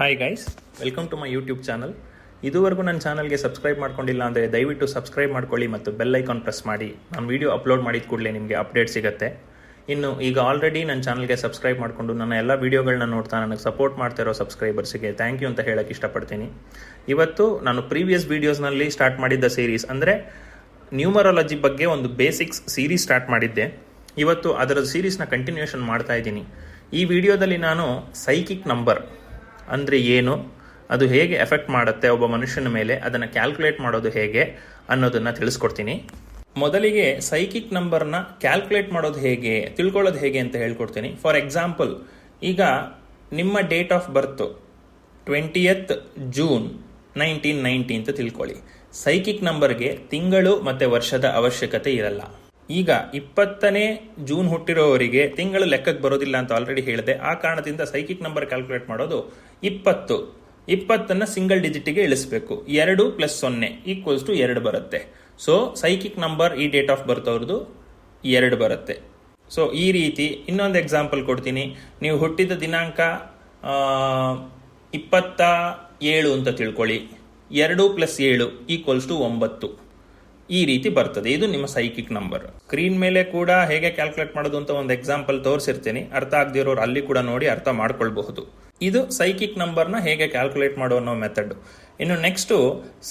Hi guys welcome to my YouTube channel ಇದುವರೆಗೂ ನನ್ನ ಚಾನಲ್ಗೆ ಸಬ್ಸ್ಕ್ರೈಬ್ ಮಾಡ್ಕೊಂಡಿಲ್ಲ ಅಂದರೆ ದಯವಿಟ್ಟು ಸಬ್ಸ್ಕ್ರೈಬ್ ಮಾಡ್ಕೊಳ್ಳಿ ಮತ್ತು ಬೆಲ್ ಐಕಾನ್ ಪ್ರೆಸ್ ಮಾಡಿ. ನಾನು ವೀಡಿಯೋ ಅಪ್ಲೋಡ್ ಮಾಡಿದ ಕೂಡಲೇ ನಿಮಗೆ ಅಪ್ಡೇಟ್ ಸಿಗುತ್ತೆ. ಇನ್ನು ಈಗ ಆಲ್ರೆಡಿ ನನ್ನ ಚಾನಲ್ಗೆ ಸಬ್ಸ್ಕ್ರೈಬ್ ಮಾಡಿಕೊಂಡು ನನ್ನ ಎಲ್ಲ ವೀಡಿಯೋಗಳನ್ನ ನೋಡ್ತಾ ನನಗೆ ಸಪೋರ್ಟ್ ಮಾಡ್ತಿರೋ ಸಬ್ಸ್ಕ್ರೈಬರ್ಸಿಗೆ ಥ್ಯಾಂಕ್ ಯು ಅಂತ ಹೇಳಕ್ಕೆ ಇಷ್ಟಪಡ್ತೀನಿ. ಇವತ್ತು ನಾನು ಪ್ರೀವಿಯಸ್ ವೀಡಿಯೋಸ್ನಲ್ಲಿ ಸ್ಟಾರ್ಟ್ ಮಾಡಿದ್ದ ಸೀರೀಸ್ ಅಂದರೆ ನ್ಯೂಮರಾಲಜಿ ಬಗ್ಗೆ ಒಂದು ಬೇಸಿಕ್ಸ್ ಸೀರೀಸ್ ಸ್ಟಾರ್ಟ್ ಮಾಡಿದ್ದೆ. ಇವತ್ತು ಅದರ ಸೀರೀಸ್ನ ಕಂಟಿನ್ಯೂಷನ್ ಮಾಡ್ತಾ ಇದ್ದೀನಿ. ಈ ವಿಡಿಯೋದಲ್ಲಿ ನಾನು ಸೈಕಿಕ್ ನಂಬರ್ ಅಂದರೆ ಏನು? ಅದು ಹೇಗೆ ಎಫೆಕ್ಟ್ ಮಾಡುತ್ತೆ ಒಬ್ಬ ಮನುಷ್ಯನ ಮೇಲೆ? ಅದನ್ನು ಕ್ಯಾಲ್ಕುಲೇಟ್ ಮಾಡೋದು ಹೇಗೆ ಅನ್ನೋದನ್ನು ತಿಳಿಸ್ಕೊಡ್ತೀನಿ. ಮೊದಲಿಗೆ ಸೈಕಿಕ್ ನಂಬರ್ನ ಕ್ಯಾಲ್ಕುಲೇಟ್ ಮಾಡೋದು ಹೇಗೆ, ತಿಳ್ಕೊಳ್ಳೋದು ಹೇಗೆ ಅಂತ ಹೇಳ್ಕೊಡ್ತೀನಿ. ಫಾರ್ ಎಕ್ಸಾಂಪಲ್, ಈಗ ನಿಮ್ಮ date of birth twentieth June nineteen ninety ಅಂತ ತಿಳ್ಕೊಳ್ಳಿ. ಸೈಕಿಕ್ ನಂಬರ್ಗೆ ತಿಂಗಳು ಮತ್ತು ವರ್ಷದ ಅವಶ್ಯಕತೆ ಇರಲ್ಲ. ಈಗ ಇಪ್ಪತ್ತನೇ ಜೂನ್ ಹುಟ್ಟಿರೋವರಿಗೆ ತಿಂಗಳು ಲೆಕ್ಕಕ್ಕೆ ಬರೋದಿಲ್ಲ ಅಂತ ಆಲ್ರೆಡಿ ಹೇಳಿದೆ. ಆ ಕಾರಣದಿಂದ ಸೈಕಿಕ್ ನಂಬರ್ ಕ್ಯಾಲ್ಕುಲೇಟ್ ಮಾಡೋದು ಇಪ್ಪತ್ತು. ಇಪ್ಪತ್ತನ್ನು ಸಿಂಗಲ್ ಡಿಜಿಟಿಗೆ ಇಳಿಸಬೇಕು. ಎರಡು ಪ್ಲಸ್ ಸೊನ್ನೆ ಈಕ್ವಲ್ಸ್ ಟು ಎರಡು ಬರುತ್ತೆ. ಸೊ ಸೈಕಿಕ್ ನಂಬರ್ ಈ ಡೇಟ್ ಆಫ್ ಬರ್ತ್ ಅವ್ರದ್ದು ಎರಡು ಬರುತ್ತೆ. ಸೊ ಈ ರೀತಿ ಇನ್ನೊಂದು ಎಕ್ಸಾಂಪಲ್ ಕೊಡ್ತೀನಿ. ನೀವು ಹುಟ್ಟಿದ ದಿನಾಂಕ ಇಪ್ಪತ್ತ ಏಳು ಅಂತ ತಿಳ್ಕೊಳ್ಳಿ. ಎರಡು ಪ್ಲಸ್ ಏಳು ಈಕ್ವಲ್ಸ್ ಟು ಒಂಬತ್ತು. ಈ ರೀತಿ ಬರ್ತದೆ. ಇದು ನಿಮ್ಮ ಸೈಕಿಕ್ ನಂಬರ್ ಸ್ಕ್ರೀನ್ ಮೇಲೆ ಕೂಡ ಹೇಗೆ ಕ್ಯಾಲ್ಕುಲೇಟ್ ಮಾಡೋದು ಅಂತ ಒಂದು ಎಕ್ಸಾಂಪಲ್ ತೋರಿಸಿರ್ತೀನಿ. ಅರ್ಥ ಆಗದಿರೋರು ಅಲ್ಲಿ ಕೂಡ ನೋಡಿ ಅರ್ಥ ಮಾಡ್ಕೊಳ್ಬಹುದು. ಇದು ಸೈಕಿಕ್ ನಂಬರ್ನ ಹೇಗೆ ಕ್ಯಾಲ್ಕುಲೇಟ್ ಮಾಡೋ ಅನ್ನೋ ಮೆಥಡ್ ಇನ್ನು ನೆಕ್ಸ್ಟು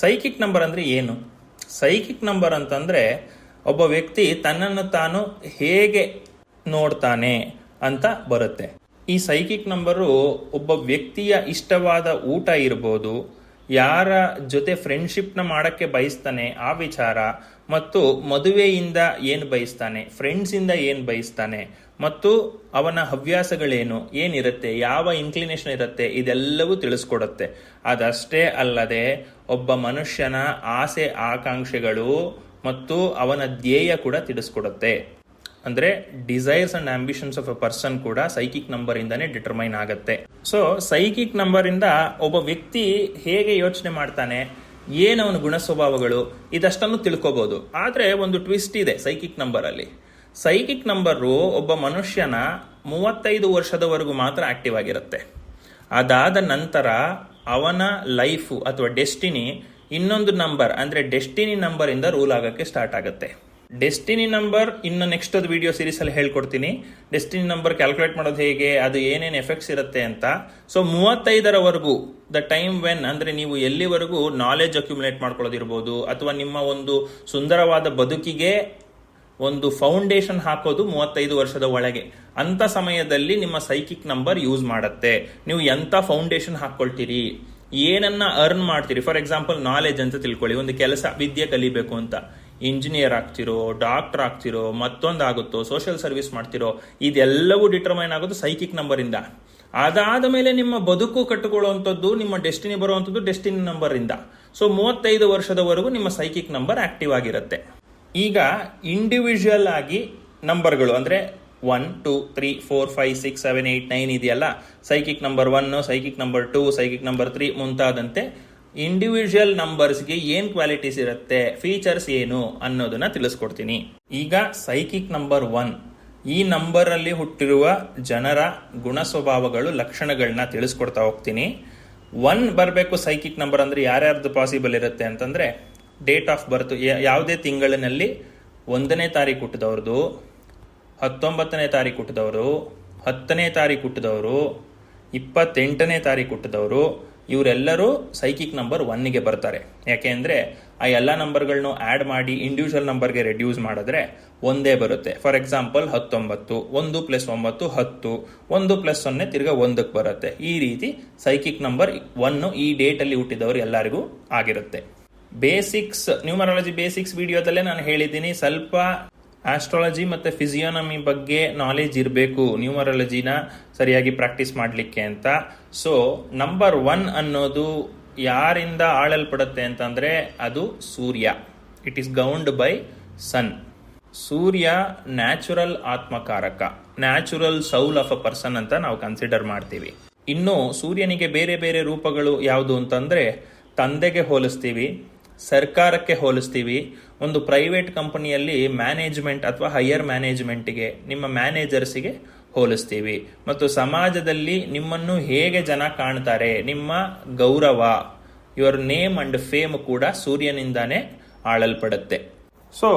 ಸೈಕಿಕ್ ನಂಬರ್ ಅಂದ್ರೆ ಏನು? ಸೈಕಿಕ್ ನಂಬರ್ ಅಂತಂದ್ರೆ ಒಬ್ಬ ವ್ಯಕ್ತಿ ತನ್ನನ್ನು ತಾನು ಹೇಗೆ ನೋಡ್ತಾನೆ ಅಂತ ಬರುತ್ತೆ. ಈ ಸೈಕಿಕ್ ನಂಬರು ಒಬ್ಬ ವ್ಯಕ್ತಿಯ ಇಷ್ಟವಾದ ಊಟ ಇರ್ಬೋದು ಯಾರ ಜೊತೆ ಫ್ರೆಂಡ್ಶಿಪ್ನ ಮಾಡೋಕ್ಕೆ ಬಯಸ್ತಾನೆ ಆ ವಿಚಾರ, ಮತ್ತು ಮದುವೆಯಿಂದ ಏನು ಬಯಸ್ತಾನೆ ಫ್ರೆಂಡ್ಸಿಂದ ಏನು ಬಯಸ್ತಾನೆ, ಮತ್ತು ಅವನ ಹವ್ಯಾಸಗಳೇನು, ಏನಿರುತ್ತೆ, ಯಾವ ಇನ್ಕ್ಲಿನೇಷನ್ ಇರುತ್ತೆ, ಇದೆಲ್ಲವೂ ತಿಳಿಸ್ಕೊಡುತ್ತೆ. ಅದಷ್ಟೇ ಅಲ್ಲದೆ ಒಬ್ಬ ಮನುಷ್ಯನ ಆಸೆ, ಆಕಾಂಕ್ಷೆಗಳು, ಮತ್ತು ಅವನ ಧ್ಯೇಯ ಕೂಡ ತಿಳಿಸ್ಕೊಡುತ್ತೆ. ಅಂದ್ರೆ desires and ambitions of a person ಕೂಡ ಸೈಕಿಕ್ ನಂಬರ್ ಇಂದಾನೆ ಡಿಟರ್ಮೈನ್ ಆಗುತ್ತೆ. ಸೊ ಸೈಕಿಕ್ ನಂಬರ್ ಇಂದ ಒಬ್ಬ ವ್ಯಕ್ತಿ ಹೇಗೆ ಯೋಚನೆ ಮಾಡ್ತಾನೆ, ಏನು ಗುಣ ಸ್ವಭಾವಗಳು, ಇದಷ್ಟನ್ನು ತಿಳ್ಕೋಬಹುದು ಆದರೆ ಒಂದು ಟ್ವಿಸ್ಟ್ ಇದೆ ಸೈಕಿಕ್ ನಂಬರ್ ಅಲ್ಲಿ. ಸೈಕಿಕ್ ನಂಬರು ಒಬ್ಬ ಮನುಷ್ಯನ ಮೂವತ್ತೈದು ವರ್ಷದವರೆಗೂ ಮಾತ್ರ ಆಕ್ಟಿವ್ ಆಗಿರುತ್ತೆ. ಅದಾದ ನಂತರ ಅವನ ಲೈಫು ಅಥವಾ ಡೆಸ್ಟಿನಿ ಇನ್ನೊಂದು ನಂಬರ್ ಅಂದ್ರೆ ಡೆಸ್ಟಿನಿ ನಂಬರ್ ಇಂದ ರೂಲ್ ಆಗಕ್ಕೆ ಸ್ಟಾರ್ಟ್ ಆಗುತ್ತೆ. ಡೆಸ್ಟಿನಿ ನಂಬರ್ ಇನ್ನು ನೆಕ್ಸ್ಟ್ ಅದು ವಿಡಿಯೋ ಸೀರೀಸ್ ಅಲ್ಲಿ ಹೇಳ್ಕೊಡ್ತೀನಿ. ಡೆಸ್ಟಿನಿ ನಂಬರ್ ಕ್ಯಾಲ್ಕುಲೇಟ್ ಮಾಡೋದು ಹೇಗೆ, ಅದು ಏನೇನು ಎಫೆಕ್ಟ್ಸ್ ಇರುತ್ತೆ ಅಂತ. ಸೊ ಮೂವತ್ತೈದರವರೆಗೂ ದ ಟೈಮ್ ವೆನ್ ಅಂದ್ರೆ ನೀವು ಎಲ್ಲಿವರೆಗೂ ನಾಲೆಜ್ ಅಕ್ಯುಮುಲೇಟ್ ಮಾಡ್ಕೊಳ್ಳೋದಿರ್ಬೋದು, ಅಥವಾ ನಿಮ್ಮ ಒಂದು ಸುಂದರವಾದ ಬದುಕಿಗೆ ಒಂದು ಫೌಂಡೇಶನ್ ಹಾಕೋದು ಮೂವತ್ತೈದು ವರ್ಷದ ಒಳಗೆ. ಅಂತ ಸಮಯದಲ್ಲಿ ನಿಮ್ಮ ಸೈಕಿಕ್ ನಂಬರ್ ಯೂಸ್ ಮಾಡುತ್ತೆ. ನೀವು ಎಂತ ಫೌಂಡೇಶನ್ ಹಾಕ್ಕೊಳ್ತೀರಿ? ಏನನ್ನ ಅರ್ನ್ ಮಾಡ್ತೀರಿ? ಫಾರ್ ಎಕ್ಸಾಂಪಲ್ ನಾಲೆಜ್ ಅಂತ ತಿಳ್ಕೊಳ್ಳಿ. ಒಂದು ಕೆಲಸ, ವಿದ್ಯೆ ಕಲಿಬೇಕು ಅಂತ. ಇಂಜಿನಿಯರ್ ಆಗ್ತಿರೋ ಡಾಕ್ಟರ್ ಆಗ್ತಿರೋ ಮತ್ತೊಂದು ಆಗುತ್ತೋ ಸೋಷಿಯಲ್ ಸರ್ವಿಸ್ ಮಾಡ್ತಿರೋ, ಇದೆಲ್ಲವೂ ಡಿಟರ್ಮೈನ್ ಆಗೋದು ಸೈಕಿಕ್ ನಂಬರ್ ಇಂದ. ಅದಾದ ಮೇಲೆ ನಿಮ್ಮ ಬದುಕು ಕಟ್ಟಿಕೊಳ್ಳುವಂಥದ್ದು, ನಿಮ್ಮ ಡೆಸ್ಟಿನಿ ಬರುವಂಥದ್ದು ಡೆಸ್ಟಿನಿ ನಂಬರ್ ಇಂದ. ಸೊ ಮೂವತ್ತೈದು ವರ್ಷದವರೆಗೂ ನಿಮ್ಮ ಸೈಕಿಕ್ ನಂಬರ್ ಆಕ್ಟಿವ್ ಆಗಿರುತ್ತೆ. ಈಗ ಇಂಡಿವಿಜುವಲ್ ಆಗಿ ನಂಬರ್ಗಳು ಅಂದ್ರೆ one two three four five six seven eight nine ಇದೆಯಲ್ಲ? Psychic number one psychic number two psychic number three ಮುಂತಾದಂತೆ individual ನಂಬರ್ಸ್ಗೆ ಏನ್ ಕ್ವಾಲಿಟೀಸ್ ಇರುತ್ತೆ? ಫೀಚರ್ಸ್ ಏನು ಅನ್ನೋದನ್ನ ತಿಳಿಸ್ಕೊಡ್ತೀನಿ. ಈಗ ಸೈಕಿಕ್ ನಂಬರ್ ಒನ್ ಈ ನಂಬರ್ ಅಲ್ಲಿ ಹುಟ್ಟಿರುವ ಜನರ ಗುಣ ಸ್ವಭಾವಗಳು ಲಕ್ಷಣಗಳನ್ನ ತಿಳಿಸ್ಕೊಡ್ತಾ ಹೋಗ್ತೀನಿ. ಒನ್ ಬರಬೇಕು ಸೈಕಿಕ್ ನಂಬರ್ ಅಂದ್ರೆ ಯಾರ್ಯಾರ್ದು ಪಾಸಿಬಲ್ ಇರುತ್ತೆ ಅಂತಂದ್ರೆ ಡೇಟ್ ಆಫ್ ಬರ್ತ್ ಯಾವುದೇ ತಿಂಗಳಿನಲ್ಲಿ ಒಂದನೇ ತಾರೀಕು ಹುಟ್ಟಿದವ್ರದ್ದು ಹತ್ತೊಂಬತ್ತನೇ ತಾರೀಕು ಹುಟ್ಟಿದವರು, ಹತ್ತನೇ ತಾರೀಕು ಹುಟ್ಟಿದವರು, ಇಪ್ಪತ್ತೆಂಟನೇ ತಾರೀಕು ಹುಟ್ಟಿದವರು ಇವರೆಲ್ಲರೂ ಸೈಕಿಕ್ ನಂಬರ್ ಒನ್ನಿಗೆ ಬರ್ತಾರೆ. ಯಾಕೆ ಅಂದರೆ ಆ ಎಲ್ಲ ನಂಬರ್ಗಳನ್ನೂ ಆ್ಯಡ್ ಮಾಡಿ ಇಂಡಿವಿಜುವಲ್ ನಂಬರ್ಗೆ ರೆಡ್ಯೂಸ್ ಮಾಡಿದ್ರೆ ಒಂದೇ ಬರುತ್ತೆ. ಫಾರ್ ಎಕ್ಸಾಂಪಲ್ ಹತ್ತೊಂಬತ್ತು, ಒಂದು ಪ್ಲಸ್ ಒಂಬತ್ತು, ಹತ್ತು, ಒಂದು ಪ್ಲಸ್ ಸೊನ್ನೆ ತಿರ್ಗಾ ಒಂದಕ್ಕೆ ಬರುತ್ತೆ. ಈ ರೀತಿ ಸೈಕಿಕ್ ನಂಬರ್ ಒನ್ನು ಈ ಡೇಟಲ್ಲಿ ಹುಟ್ಟಿದವರು ಎಲ್ಲರಿಗೂ ಆಗಿರುತ್ತೆ. ಬೇಸಿಕ್ಸ್ ನ್ಯೂಮರಾಲಜಿ ಬೇಸಿಕ್ಸ್ ವಿಡಿಯೋದಲ್ಲೇ ನಾನು ಹೇಳಿದ್ದೀನಿ. ಸ್ವಲ್ಪ ಆಸ್ಟ್ರಾಲಜಿ ಮತ್ತೆ ಫಿಸಿಯೋನಮಿ ಬಗ್ಗೆ ನಾಲೆಜ್ ಇರಬೇಕು. ನ್ಯೂಮರಾಲಜಿನ ಸರಿಯಾಗಿ ಪ್ರಾಕ್ಟೀಸ್ ಮಾಡಲಿಕ್ಕೆ ಅಂತ. ಸೊ ನಂಬರ್ ಒನ್ ಅನ್ನೋದು ಯಾರಿಂದ ಆಳಲ್ಪಡುತ್ತೆ ಅಂತಂದ್ರೆ ಅದು ಸೂರ್ಯ. It is governed by sun Surya natural ಆತ್ಮಕಾರಕ. Natural soul of a person ಅಂತ ನಾವು ಕನ್ಸಿಡರ್ ಮಾಡ್ತೀವಿ. ಇನ್ನು ಸೂರ್ಯನಿಗೆ ಬೇರೆ ಬೇರೆ ರೂಪಗಳು ಯಾವುದು ಅಂತಂದ್ರೆ ತಂದೆಗೆ ಹೋಲಿಸ್ತೀವಿ. ಸರ್ಕಾರಕ್ಕೆ ಹೋಲಿಸ್ತೀವಿ, ಒಂದು ಪ್ರೈವೇಟ್ ಕಂಪನಿಯಲ್ಲಿ ಮ್ಯಾನೇಜ್ಮೆಂಟ್ ಅಥವಾ ಹೈಯರ್ ಮ್ಯಾನೇಜ್ಮೆಂಟ್ಗೆ ನಿಮ್ಮ ಮ್ಯಾನೇಜರ್ಸಿಗೆ ಹೋಲಿಸ್ತೀವಿ. ಮತ್ತು ಸಮಾಜದಲ್ಲಿ ನಿಮ್ಮನ್ನು ಹೇಗೆ ಜನ ಕಾಣ್ತಾರೆ, ನಿಮ್ಮ ಗೌರವ ಯುವರ್ ನೇಮ್ ಅಂಡ್ ಫೇಮ್ ಕೂಡ ಸೂರ್ಯನಿಂದಾನೇ ಆಳಲ್ಪಡುತ್ತೆ. ಸೊ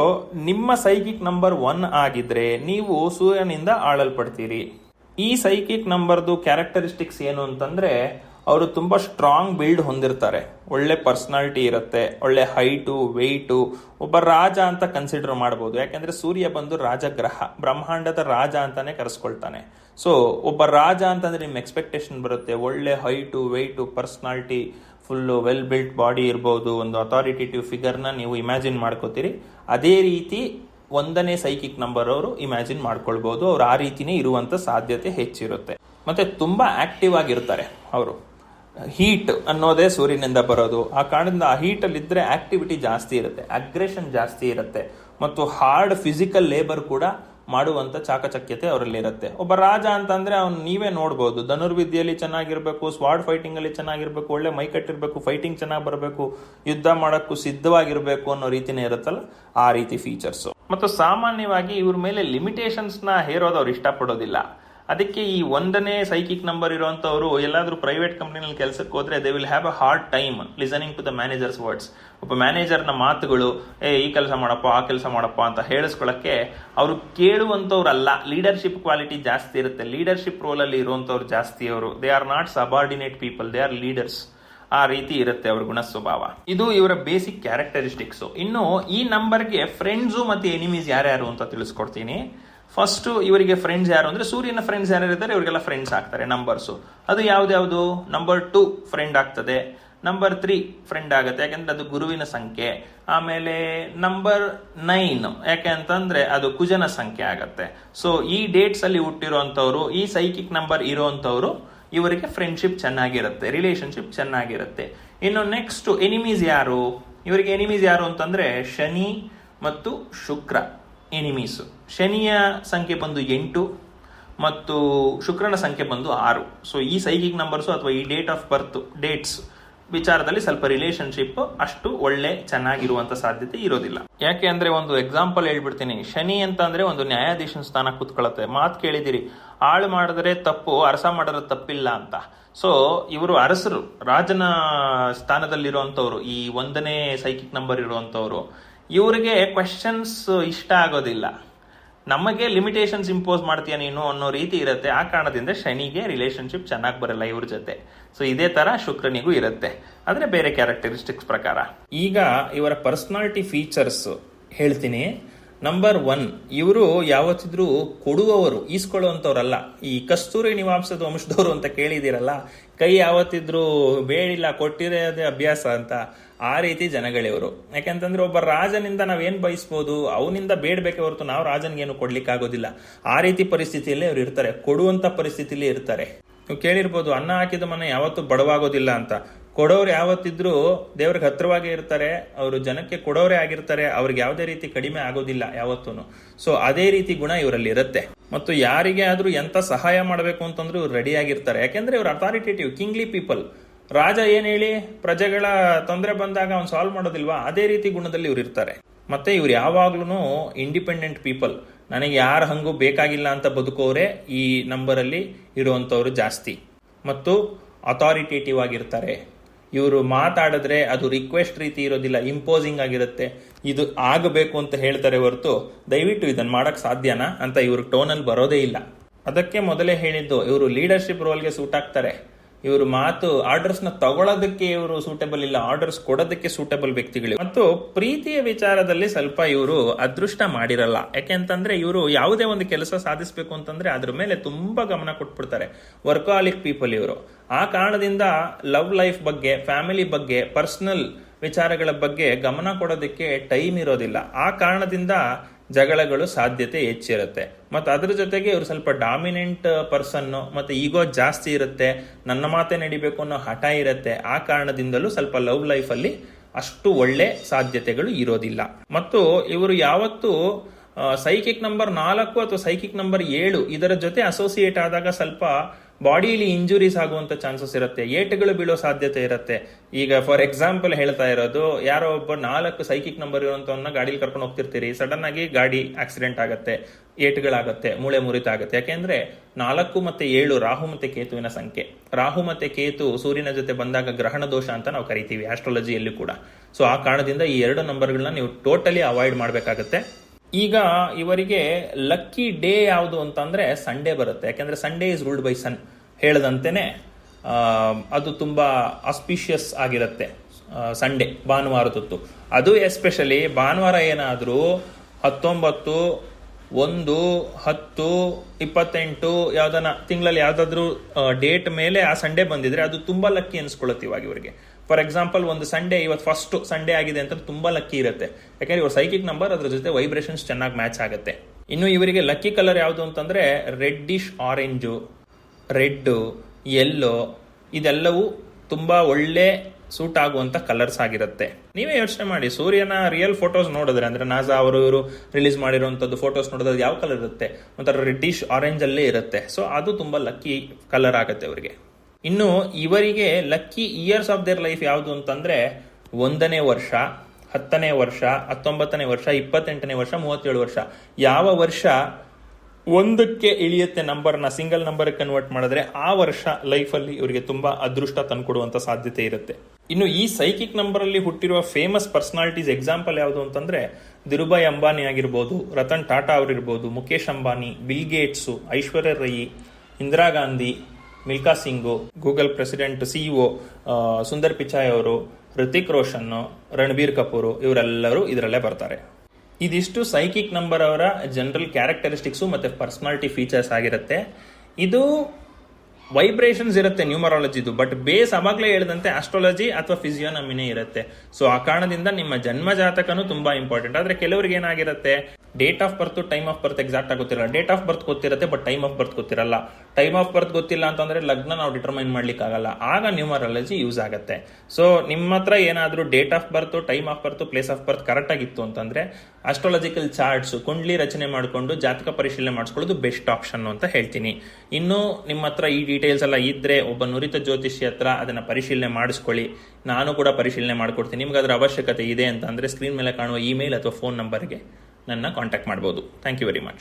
ನಿಮ್ಮ ಸೈಕಿಕ್ ನಂಬರ್ ಒನ್ ಆಗಿದ್ರೆ ನೀವು ಸೂರ್ಯನಿಂದ ಆಳಲ್ಪಡ್ತೀರಿ. ಈ ಸೈಕಿಕ್ ನಂಬರ್ದು ಕ್ಯಾರೆಕ್ಟರಿಸ್ಟಿಕ್ಸ್ ಏನು ಅಂತಂದ್ರೆ ಅವರು ತುಂಬಾ ಸ್ಟ್ರಾಂಗ್ ಬಿಲ್ಡ್ ಹೊಂದಿರ್ತಾರೆ. ಒಳ್ಳೆ ಪರ್ಸನಾಲಿಟಿ ಇರುತ್ತೆ, ಒಳ್ಳೆ ಹೈಟು ವೆಯ್ಟು ಒಬ್ಬ ರಾಜ ಅಂತ ಕನ್ಸಿಡರ್ ಮಾಡ್ಬೋದು. ಯಾಕೆಂದ್ರೆ ಸೂರ್ಯ ಬಂದು ರಾಜಗ್ರಹ, ಬ್ರಹ್ಮಾಂಡದ ರಾಜ ಅಂತಾನೆ ಕರೆಸ್ಕೊಳ್ತಾನೆ. ಸೊ ಒಬ್ಬ ರಾಜ ಅಂತಂದ್ರೆ ನಿಮ್ಮ ಎಕ್ಸ್ಪೆಕ್ಟೇಷನ್ ಬರುತ್ತೆ. ಒಳ್ಳೆ height weight personality full well built body ಇರ್ಬೋದು, ಒಂದು ಅಥಾರಿಟೇಟಿವ್ ಫಿಗರ್ನ ನೀವು ಇಮ್ಯಾಜಿನ್ ಮಾಡ್ಕೋತೀರಿ. ಅದೇ ರೀತಿ ಒಂದನೇ ಸೈಕಿಕ್ ನಂಬರ್ ಅವರು ಇಮ್ಯಾಜಿನ್ ಮಾಡ್ಕೊಳ್ಬಹುದು ಅವ್ರು ಆ ರೀತಿನೇ ಇರುವಂತ ಸಾಧ್ಯತೆ ಹೆಚ್ಚಿರುತ್ತೆ. ಮತ್ತೆ ತುಂಬಾ ಆಕ್ಟಿವ್ ಆಗಿರ್ತಾರೆ ಅವರು. ಹೀಟ್ ಅನ್ನೋದೇ ಸೂರ್ಯನಿಂದ ಬರೋದು. ಆ ಕಾರಣದಿಂದ ಆ ಹೀಟ್ ಅಲ್ಲಿ ಇದ್ರೆ ಆಕ್ಟಿವಿಟಿ ಜಾಸ್ತಿ ಇರುತ್ತೆ ಅಗ್ರೆಷನ್ ಜಾಸ್ತಿ ಇರುತ್ತೆ, ಮತ್ತು ಹಾರ್ಡ್ ಫಿಸಿಕಲ್ ಲೇಬರ್ ಕೂಡ ಮಾಡುವಂತ ಚಾಕಚಕ್ಯತೆ ಅವರಲ್ಲಿ ಇರುತ್ತೆ ಒಬ್ಬ ರಾಜ ಅಂತಂದ್ರೆ ಅವ್ನು ನೀವೇ ನೋಡ್ಬೋದು. ಧನುರ್ವಿದ್ಯೆಯಲ್ಲಿ ಚೆನ್ನಾಗಿರ್ಬೇಕು ಸ್ವಾಡ್ ಫೈಟಿಂಗ್ ಅಲ್ಲಿ ಚೆನ್ನಾಗಿರ್ಬೇಕು, ಒಳ್ಳೆ ಮೈಕಟ್ಟಿರಬೇಕು ಫೈಟಿಂಗ್ ಚೆನ್ನಾಗಿ ಬರಬೇಕು, ಯುದ್ಧ ಮಾಡೋಕ್ಕೂ ಸಿದ್ಧವಾಗಿರ್ಬೇಕು ಅನ್ನೋ ರೀತಿನೇ ಇರುತ್ತಲ್ಲ, ಆ ರೀತಿ ಫೀಚರ್ಸ್ ಮತ್ತು ಸಾಮಾನ್ಯವಾಗಿ ಇವ್ರ ಮೇಲೆ ಲಿಮಿಟೇಷನ್ಸ್ನ ಹೇರೋದು ಅವ್ರು ಇಷ್ಟಪಡೋದಿಲ್ಲ. ಅದಕ್ಕೆ ಈ ಒಂದನೇ ಸೈಕಿಕ್ ನಂಬರ್ ಇರುವಂತವರು ಎಲ್ಲಾದರೂ ಪ್ರೈವೇಟ್ ಕಂಪ್ನಿನಲ್ಲಿ ಕೆಲಸಕ್ಕೆ ಹೋದ್ರೆ they will have a hard time listening to the managers words ಒಬ್ಬ ಮ್ಯಾನೇಜರ್ನ ಮಾತುಗಳು, ಏ, ಈ ಕೆಲಸ ಮಾಡಪ್ಪ, ಆ ಕೆಲಸ ಮಾಡಪ್ಪ ಅಂತ ಹೇಳಿಸ್ಕೊಳ್ಳಕ್ಕೆ ಅವರು ಕೇಳುವಂಥವ್ರಲ್ಲ ಲೀಡರ್ಶಿಪ್ ಕ್ವಾಲಿಟಿ ಜಾಸ್ತಿ ಇರುತ್ತೆ. ಲೀಡರ್ಶಿಪ್ ರೋಲಲ್ಲಿ ಅಲ್ಲಿ ಇರುವಂತವ್ರು ಜಾಸ್ತಿ ಅವರು. They are not subordinate people they are leaders ಆ ರೀತಿ ಇರುತ್ತೆ ಅವ್ರ ಗುಣ ಸ್ವಭಾವ ಇದು ಇವರ ಬೇಸಿಕ್ ಕ್ಯಾರೆಕ್ಟರಿಸ್ಟಿಕ್ಸ್ ಇನ್ನು ಈ ನಂಬರ್ಗೆ ಫ್ರೆಂಡ್ಸು ಮತ್ತೆ ಎನಿಮೀಸ್ ಯಾರ್ಯಾರು ಅಂತ ತಿಳಿಸ್ಕೊಡ್ತೀನಿ. ಫಸ್ಟ್ ಇವರಿಗೆ ಫ್ರೆಂಡ್ಸ್ ಯಾರು ಅಂದ್ರೆ ಸೂರ್ಯನ ಫ್ರೆಂಡ್ಸ್ ಯಾರು ಇದ್ದಾರೆ, ಇವರಿಗೆಲ್ಲ ಫ್ರೆಂಡ್ಸ್ ಆಗ್ತಾರೆ ನಂಬರ್ಸು ಅದು ಯಾವ್ದ್ಯಾವ್ದು ನಂಬರ್ ಟು ಫ್ರೆಂಡ್ ಆಗ್ತದೆ. ನಂಬರ್ ತ್ರೀ ಫ್ರೆಂಡ್ ಆಗುತ್ತೆ. ಯಾಕೆಂದ್ರೆ ಅದು ಗುರುವಿನ ಸಂಖ್ಯೆ. ಆಮೇಲೆ ನಂಬರ್ ನೈನ್ ಯಾಕೆ ಅಂತಂದ್ರೆ ಅದು ಕುಜನ ಸಂಖ್ಯೆ ಆಗತ್ತೆ. ಸೊ ಈ ಡೇಟ್ಸ್ ಅಲ್ಲಿ ಹುಟ್ಟಿರುವಂತವ್ರು ಈ ಸೈಕಿಕ್ ನಂಬರ್ ಇರುವಂತವ್ರು ಇವರಿಗೆ ಫ್ರೆಂಡ್ಶಿಪ್ ಚೆನ್ನಾಗಿರುತ್ತೆ ರಿಲೇಶನ್ಶಿಪ್ ಚೆನ್ನಾಗಿರುತ್ತೆ. ಇನ್ನು ನೆಕ್ಸ್ಟ್ ಎನಿಮೀಸ್ ಯಾರು? ಇವರಿಗೆ ಎನಿಮೀಸ್ ಯಾರು ಅಂತಂದ್ರೆ ಶನಿ ಮತ್ತು ಶುಕ್ರ. ಎನಿಮೀಸ್. ಶನಿಯ ಸಂಖ್ಯೆ ಬಂದು ಎಂಟು ಮತ್ತು ಶುಕ್ರನ ಸಂಖ್ಯೆ ಬಂದು ಆರು. ಸೊ ಈ ಸೈಕಿಕ್ ನಂಬರ್ಸು ಅಥವಾ ಈ ಡೇಟ್ ಆಫ್ ಬರ್ತ್ ಡೇಟ್ಸ್ ವಿಚಾರದಲ್ಲಿ ಸ್ವಲ್ಪ ರಿಲೇಶನ್ಶಿಪ್ ಅಷ್ಟು ಒಳ್ಳೆ ಚೆನ್ನಾಗಿರುವಂಥ ಸಾಧ್ಯತೆ ಇರೋದಿಲ್ಲ. ಯಾಕೆ ಅಂದರೆ ಒಂದು ಎಕ್ಸಾಂಪಲ್ ಹೇಳ್ಬಿಡ್ತೀನಿ. ಶನಿ ಅಂತ ಅಂದರೆ ಒಂದು ನ್ಯಾಯಾಧೀಶನ ಸ್ಥಾನ ಕೂತ್ಕೊಳ್ಳುತ್ತೆ. ಮಾತು ಕೇಳಿದಿರಿ. ಆಳು ಮಾಡಿದ್ರೆ ತಪ್ಪು, ಅರಸ ಮಾಡಿದ್ರೆ ತಪ್ಪಿಲ್ಲ ಅಂತ. ಸೊ ಇವರು ಅರಸರು. ರಾಜನ ಸ್ಥಾನದಲ್ಲಿರುವಂತವ್ರು, ಈ ಒಂದನೇ ಸೈಕಿಕ್ ನಂಬರ್ ಇರುವಂತವ್ರು. ಇವರಿಗೆ ಕ್ವೆಶನ್ಸ್ ಇಷ್ಟ ಆಗೋದಿಲ್ಲ. ನಮಗೆ ಲಿಮಿಟೇಷನ್ಸ್ ಇಂಪೋಸ್ ಮಾಡ್ತೀಯ ನೀನು ಅನ್ನೋ ರೀತಿ ಇರುತ್ತೆ. ಆ ಕಾರಣದಿಂದ ಶನಿಗೆ ರಿಲೇಶನ್ಶಿಪ್ ಚೆನ್ನಾಗಿ ಬರಲ್ಲ ಇವ್ರ ಜೊತೆ. ಸೊ ಇದೇ ತರ ಶುಕ್ರನಿಗೂ ಇರುತ್ತೆ. ಆದರೆ ಬೇರೆ ಕ್ಯಾರೆಕ್ಟರಿಸ್ಟಿಕ್ಸ್ ಪ್ರಕಾರ. ಈಗ ಇವರ ಪರ್ಸನಾಲಿಟಿ ಫೀಚರ್ಸ್ ಹೇಳ್ತೀನಿ. ನಂಬರ್ ಒನ್ ಇವರು ಯಾವತ್ತಿದ್ರೂ ಕೊಡುವವರು, ಈಸ್ಕೊಳ್ಳುವಂಥವ್ರಲ್ಲ. ಈ ಕಸ್ತೂರಿ ನಿವಾಂಸದ ವಂಶದವರು ಅಂತ ಕೇಳಿದಿರಲ್ಲ ಕೈ ಯಾವತ್ತಿದ್ರೂ ಬೇಡಿಲ್ಲ, ಕೊಟ್ಟಿರೋದೇ ಅಭ್ಯಾಸ ಅಂತ. ಆ ರೀತಿ ಜನಗಳಿವರು ಯಾಕೆಂತಂದ್ರೆ ಒಬ್ಬ ರಾಜನಿಂದ ನಾವೇನು ಬಯಸ್ಬೋದು, ಅವನಿಂದ ಬೇಡಬೇಕೆ ಹೊರತು ನಾವು ರಾಜನಿಗೇನು ಕೊಡ್ಲಿಕ್ಕೆ ಆಗೋದಿಲ್ಲ ಆ ರೀತಿ ಪರಿಸ್ಥಿತಿಯಲ್ಲಿ ಅವ್ರು ಇರ್ತಾರೆ. ಕೊಡುವಂತ ಪರಿಸ್ಥಿತಿಯಲ್ಲಿ ಇರ್ತಾರೆ. ನೀವು ಕೇಳಿರ್ಬೋದು, ಅನ್ನ ಹಾಕಿದ ಮನೆ ಯಾವತ್ತೂ ಬಡವಾಗೋದಿಲ್ಲ ಅಂತ. ಕೊಡೋರು ಯಾವತ್ತಿದ್ರು ದೇವ್ರಿಗೆ ಹತ್ರವಾಗೇ ಇರ್ತಾರೆ, ಅವರು ಜನಕ್ಕೆ ಕೊಡೋರೇ ಆಗಿರ್ತಾರೆ, ಅವ್ರಿಗೆ ಯಾವುದೇ ರೀತಿ ಕಡಿಮೆ ಆಗೋದಿಲ್ಲ ಯಾವತ್ತೂ ಸೊ ಅದೇ ರೀತಿ ಗುಣ ಇವರಲ್ಲಿ ಇರುತ್ತೆ. ಮತ್ತು ಯಾರಿಗೆ ಆದ್ರೂ ಎಂತ ಸಹಾಯ ಮಾಡಬೇಕು ಅಂತಂದ್ರೆ ಇವ್ರು ರೆಡಿ ಆಗಿರ್ತಾರೆ. ಯಾಕೆಂದ್ರೆ ಇವ್ರು ಅಥಾರಿಟೇಟಿವ್ ಕಿಂಗ್ಲಿ ಪೀಪಲ್ ರಾಜ ಏನು ಹೇಳಿ? ಪ್ರಜೆಗಳ ತೊಂದರೆ ಬಂದಾಗ ಅವ್ನು ಸಾಲ್ವ್ ಮಾಡೋದಿಲ್ವಾ? ಅದೇ ರೀತಿ ಗುಣದಲ್ಲಿ ಇವ್ರು ಇರ್ತಾರೆ. ಮತ್ತೆ ಇವ್ರು ಯಾವಾಗ್ಲೂ ಇಂಡಿಪೆಂಡೆಂಟ್ ಪೀಪಲ್ ನನಗೆ ಯಾರ ಹಂಗೂ ಬೇಕಾಗಿಲ್ಲ ಅಂತ ಬದುಕೋರೆ ಈ ನಂಬರಲ್ಲಿ ಇರುವಂತವ್ರು ಜಾಸ್ತಿ. ಮತ್ತು ಅಥಾರಿಟೇಟಿವ್ ಆಗಿರ್ತಾರೆ. ಇವರು ಮಾತಾಡಿದ್ರೆ ಅದು ರಿಕ್ವೆಸ್ಟ್ ರೀತಿ ಇರೋದಿಲ್ಲ ಇಂಪೋಸಿಂಗ್ ಆಗಿರುತ್ತೆ. ಇದು ಆಗಬೇಕು ಅಂತ ಹೇಳ್ತಾರೆ ಹೊರತು ದಯವಿಟ್ಟು ಇದನ್ನ ಮಾಡಕ್ ಸಾಧ್ಯನಾ ಅಂತ ಇವ್ರ ಟೋನಲ್ಲಿ ಬರೋದೇ ಇಲ್ಲ. ಅದಕ್ಕೆ ಮೊದಲೇ ಹೇಳಿದ್ದು, ಇವರು ಲೀಡರ್ಶಿಪ್ ರೋಲ್ಗೆ ಸೂಟ್ ಆಗ್ತಾರೆ. ಇವರು ಮಾತು ಆರ್ಡರ್ಸ್ನ ತಗೊಳ್ಳೋದಕ್ಕೆ ಇವರು ಸೂಟಬಲ್ ಇಲ್ಲ ಆರ್ಡರ್ಸ್ ಕೊಡೋದಕ್ಕೆ ಸೂಟಬಲ್ ವ್ಯಕ್ತಿಗಳು. ಮತ್ತು ಪ್ರೀತಿಯ ವಿಚಾರದಲ್ಲಿ ಸ್ವಲ್ಪ ಇವರು ಅದೃಷ್ಟ ಮಾಡಿರಲ್ಲ. ಯಾಕೆಂತಂದ್ರೆ ಇವರು ಯಾವುದೇ ಒಂದು ಕೆಲಸ ಸಾಧಿಸಬೇಕು ಅಂತಂದ್ರೆ ಅದ್ರ ಮೇಲೆ ತುಂಬಾ ಗಮನ ಕೊಟ್ಬಿಡ್ತಾರೆ. ವರ್ಕಾಲಿಕ್ ಪೀಪಲ್ ಇವರು. ಆ ಕಾರಣದಿಂದ ಲವ್ ಲೈಫ್ ಬಗ್ಗೆ ಫ್ಯಾಮಿಲಿ ಬಗ್ಗೆ ಪರ್ಸನಲ್ ವಿಚಾರಗಳ ಬಗ್ಗೆ ಗಮನ ಕೊಡೋದಕ್ಕೆ ಟೈಮ್ ಇರೋದಿಲ್ಲ. ಆ ಕಾರಣದಿಂದ ಜಗಳಗಳು ಸಾಧ್ಯತೆ ಹೆಚ್ಚಿರುತ್ತೆ. ಮತ್ತು ಅದ್ರ ಜೊತೆಗೆ ಇವರು ಸ್ವಲ್ಪ ಡಾಮಿನೆಂಟ್ ಪರ್ಸನ್ನು ಮತ್ತೆ ಈಗೋ ಜಾಸ್ತಿ ಇರುತ್ತೆ, ನನ್ನ ಮಾತೆ ನಡಿಬೇಕು ಅನ್ನೋ ಹಠ ಇರುತ್ತೆ, ಆ ಕಾರಣದಿಂದಲೂ ಸ್ವಲ್ಪ ಲವ್ ಲೈಫಲ್ಲಿ ಅಷ್ಟು ಒಳ್ಳೆ ಸಾಧ್ಯತೆಗಳು ಇರೋದಿಲ್ಲ. ಮತ್ತು ಇವರು ಯಾವತ್ತೂ ಸೈಕಿಕ್ ನಂಬರ್ ನಾಲ್ಕು ಅಥವಾ ಸೈಕಿಕ್ ನಂಬರ್ ಏಳು ಇದರ ಜೊತೆ ಅಸೋಸಿಯೇಟ್ ಆದಾಗ ಸ್ವಲ್ಪ ಬಾಡಿಯಲ್ಲಿ ಇಂಜುರೀಸ್ ಆಗುವಂತ ಚಾನ್ಸಸ್ ಇರುತ್ತೆ, ಏಟುಗಳು ಬೀಳೋ ಸಾಧ್ಯತೆ ಇರುತ್ತೆ. ಈಗ ಫಾರ್ ಎಕ್ಸಾಂಪಲ್ ಹೇಳ್ತಾ ಇರೋದು, ಯಾರೋ ಒಬ್ಬ ನಾಲ್ಕು ಸೈಕಿಕ್ ನಂಬರ್ ಇರುವಂತವನ್ನ ಗಾಡಿಲಿ ಕರ್ಕೊಂಡು ಹೋಗ್ತಿರ್ತೀರಿ ಸಡನ್ ಆಗಿ ಗಾಡಿ ಆಕ್ಸಿಡೆಂಟ್ ಆಗುತ್ತೆ, ಏಟುಗಳಾಗುತ್ತೆ, ಮೂಳೆ ಮುರಿತ ಆಗುತ್ತೆ ಯಾಕೆಂದ್ರೆ ನಾಲ್ಕು ಮತ್ತೆ ಏಳು ರಾಹು ಮತ್ತೆ ಕೇತುವಿನ ಸಂಖ್ಯೆ. ರಾಹು ಮತ್ತೆ ಕೇತು ಸೂರ್ಯನ ಜೊತೆ ಬಂದಾಗ ಗ್ರಹಣ ದೋಷ ಅಂತ ನಾವು ಕರಿತೀವಿ ಆಸ್ಟ್ರಾಲಜಿಯಲ್ಲಿ ಕೂಡ. ಸೊ ಆ ಕಾರಣದಿಂದ ಈ ಎರಡು ನಂಬರ್ಗಳನ್ನ ನೀವು ಟೋಟಲಿ ಅವಾಯ್ಡ್ ಮಾಡಬೇಕಾಗತ್ತೆ. ಈಗ ಇವರಿಗೆ ಲಕ್ಕಿ ಡೇ ಯಾವುದು ಅಂತಂದ್ರೆ ಸಂಡೇ ಬರುತ್ತೆ. ಯಾಕೆಂದ್ರೆ Sunday is ruled by sun ಹೇಳದಂತೆನೆ ಅದು ತುಂಬಾ ಆಸ್ಪಿಷಿಯಸ್ ಆಗಿರುತ್ತೆ. ಸಂಡೇ ಭಾನುವಾರದೊತ್ತು ಅದು ಎಸ್ಪೆಷಲಿ ಭಾನುವಾರ ಏನಾದರೂ ಹತ್ತೊಂಬತ್ತು, ಒಂದು, ಹತ್ತು, ಇಪ್ಪತ್ತೆಂಟು ಯಾವ್ದನ ತಿಂಗಳಲ್ಲಿ ಯಾವ್ದಾದ್ರು ಡೇಟ್ ಮೇಲೆ ಆ ಸಂಡೇ ಬಂದಿದ್ರೆ ಅದು ತುಂಬಾ ಲಕ್ಕಿ ಅನ್ಸ್ಕೊಳತ್ತಿವಾಗಿ ಇವರಿಗೆ. ಫಾರ್ ಎಕ್ಸಾಂಪಲ್ ಒಂದು ಸಂಡೇ ಇವತ್ತು ಫಸ್ಟ್ ಸಂಡೇ ಆಗಿದೆ ಅಂತ ತುಂಬಾ ಲಕ್ಕಿ ಇರುತ್ತೆ. ಯಾಕಂದ್ರೆ ಇವ್ರ ಸೈಕಿಕ್ ನಂಬರ್ ಅದ್ರ ಜೊತೆ ವೈಬ್ರೇಷನ್ಸ್ ಚೆನ್ನಾಗಿ ಮ್ಯಾಚ್ ಆಗುತ್ತೆ. ಇನ್ನು ಇವರಿಗೆ ಲಕ್ಕಿ ಕಲರ್ ಯಾವುದು ಅಂತಂದ್ರೆ ರೆಡ್ಡಿಶ್ ಆರೆಂಜು ರೆಡ್ ಯೆಲ್ಲೋ ಇದೆಲ್ಲವೂ ತುಂಬಾ ಒಳ್ಳೆ ಸೂಟ್ ಆಗುವಂತ ಕಲರ್ಸ್ ಆಗಿರುತ್ತೆ. ನೀವೇ ಯೋಚನೆ ಮಾಡಿ, ಸೂರ್ಯನ ರಿಯಲ್ ಫೋಟೋಸ್ ನೋಡಿದ್ರೆ, ಅಂದ್ರೆ ನಾಸಾ ಅವರು ಇವರು ರಿಲೀಸ್ ಮಾಡಿರುವಂತದ್ದು ಫೋಟೋಸ್ ನೋಡಿದ್ರೆ ಯಾವ ಕಲರ್ ಇರುತ್ತೆ? ಒಂಥರ ರೆಡ್ಡಿಶ್ ಆರೆಂಜ್ ಅಲ್ಲೇ ಇರುತ್ತೆ. ಸೊ ಅದು ತುಂಬಾ ಲಕ್ಕಿ ಕಲರ್ ಆಗುತ್ತೆ ಅವರಿಗೆ ಇನ್ನು ಇವರಿಗೆ lucky years of their life ಯಾವುದು ಅಂತಂದ್ರೆ ಒಂದನೇ ವರ್ಷ, ಹತ್ತನೇ ವರ್ಷ, ಹತ್ತೊಂಬತ್ತನೇ ವರ್ಷ, ಇಪ್ಪತ್ತೆಂಟನೇ ವರ್ಷ, ಮೂವತ್ತೇಳು ವರ್ಷ. ಯಾವ ವರ್ಷ ಒಂದಕ್ಕೆ ಇಳಿಯುತ್ತೆ ನಂಬರ್ನ ಸಿಂಗಲ್ ನಂಬರ್ ಕನ್ವರ್ಟ್ ಮಾಡಿದ್ರೆ ಆ ವರ್ಷ ಲೈಫಲ್ಲಿ ಇವರಿಗೆ ತುಂಬಾ ಅದೃಷ್ಟ ತಂದುಕೊಡುವಂತ ಸಾಧ್ಯತೆ ಇರುತ್ತೆ. ಇನ್ನು ಈ ಸೈಕಿಕ್ ನಂಬರ್ ಅಲ್ಲಿ ಹುಟ್ಟಿರುವ ಫೇಮಸ್ ಪರ್ಸನಾಲಿಟೀಸ್ ಎಕ್ಸಾಂಪಲ್ ಯಾವುದು ಅಂತಂದ್ರೆ ಧಿರುಭಾಯ್ ಅಂಬಾನಿ ಆಗಿರ್ಬೋದು, Ratan Tata ಅವರಿರ್ಬೋದು Mukesh Ambani, Bill Gates, Aishwarya Rai, Indira Gandhi Milkha Singh Google president CEO Sundar Pichai ಅವರು ಹೃತಿಕ್ ರೋಷನ್ ರಣಬೀರ್ ಕಪೂರ್ ಇವರೆಲ್ಲರೂ ಇದರಲ್ಲೇ ಬರ್ತಾರೆ. ಇದಿಷ್ಟು ಸೈಕಿಕ್ ನಂಬರ್ ಅವರ ಜನರಲ್ ಕ್ಯಾರೆಕ್ಟರಿಸ್ಟಿಕ್ಸು ಮತ್ತೆ ಪರ್ಸನಾಲಿಟಿ ಫೀಚರ್ಸ್ ಆಗಿರುತ್ತೆ. ಇದು ವೈಬ್ರೇಷನ್ಸ್ ಇರುತ್ತೆ ನ್ಯೂಮರಾಲಜಿದು ಬಟ್ ಬೇಸ್ ಅವಾಗಲೇ ಹೇಳಿದಂತೆ ಆಸ್ಟ್ರಾಲಜಿ ಅಥವಾ ಫಿಸಿಯೋನಮಿನೇ ಇರುತ್ತೆ. ಸೊ ಆ ಕಾರಣದಿಂದ ನಿಮ್ಮ ಜನ್ಮ ಜಾತಕನೂ ತುಂಬಾ ಇಂಪಾರ್ಟೆಂಟ್ ಆದ್ರೆ ಕೆಲವರಿಗೆ ಏನಾಗಿರುತ್ತೆ? Date of birth time of birth exact ಆಗಿ ಗೊತ್ತಿರಲ್ಲ. ಡೇಟ್ ಆಫ್ ಬರ್ತ್ ಗೊತ್ತಿರುತ್ತೆ ಬಟ್ ಟೈಮ್ ಆಫ್ ಬರ್ತ್ ಗೊತ್ತಿರಲ್ಲ. ಟೈಮ್ ಆಫ್ ಬರ್ತ್ ಗೊತ್ತಿಲ್ಲ ಅಂತಂದ್ರೆ ಲಗ್ನ ನಾವು ಡಿಟರ್ಮೈನ್ ಮಾಡ್ಲಿಕ್ಕೆ ಆಗಲ್ಲ. ಆಗ ನ್ಯೂಮರಾಲಜಿ ಯೂಸ್ ಆಗುತ್ತೆ. ಸೊ ನಿಮ್ಮ ಹತ್ರ ಏನಾದರೂ date of birth time of birth place of birth correct ಆಗಿತ್ತು ಅಂತಂದ್ರೆ ಆಸ್ಟ್ರಾಲಜಿಕಲ್ ಚಾರ್ಟ್ಸ್ ಕುಂಡ್ಲಿ ರಚನೆ ಮಾಡಿಕೊಂಡು ಜಾತಕ ಪರಿಶೀಲನೆ ಮಾಡಿಸ್ಕೊಳ್ಳೋದು ಬೆಸ್ಟ್ ಆಪ್ಷನ್ ಅಂತ ಹೇಳ್ತೀನಿ. ಇನ್ನು ನಿಮ್ಮ ಹತ್ರ ಈ ಡೀಟೇಲ್ಸ್ ಎಲ್ಲ ಇದ್ರೆ ಒಬ್ಬ ನುರಿತ ಜ್ಯೋತಿಷಿ ಹತ್ರ ಅದನ್ನ ಪರಿಶೀಲನೆ ಮಾಡಿಸ್ಕೊಳ್ಳಿ. ನಾನು ಕೂಡ ಪರಿಶೀಲನೆ ಮಾಡಿಕೊಡ್ತೀನಿ. ನಿಮ್ಗೆ ಅದರ ಅವಶ್ಯಕತೆ ಇದೆ ಅಂತ ಅಂದ್ರೆ ಸ್ಕ್ರೀನ್ ಮೇಲೆ ಕಾಣುವ ಇಮೇಲ್ ಅಥವಾ ಫೋನ್ ನಂಬರ್ಗೆ ನನ್ನ ಕಾಂಟ್ಯಾಕ್ಟ್ ಮಾಡ್ಬೋದು. Thank you very much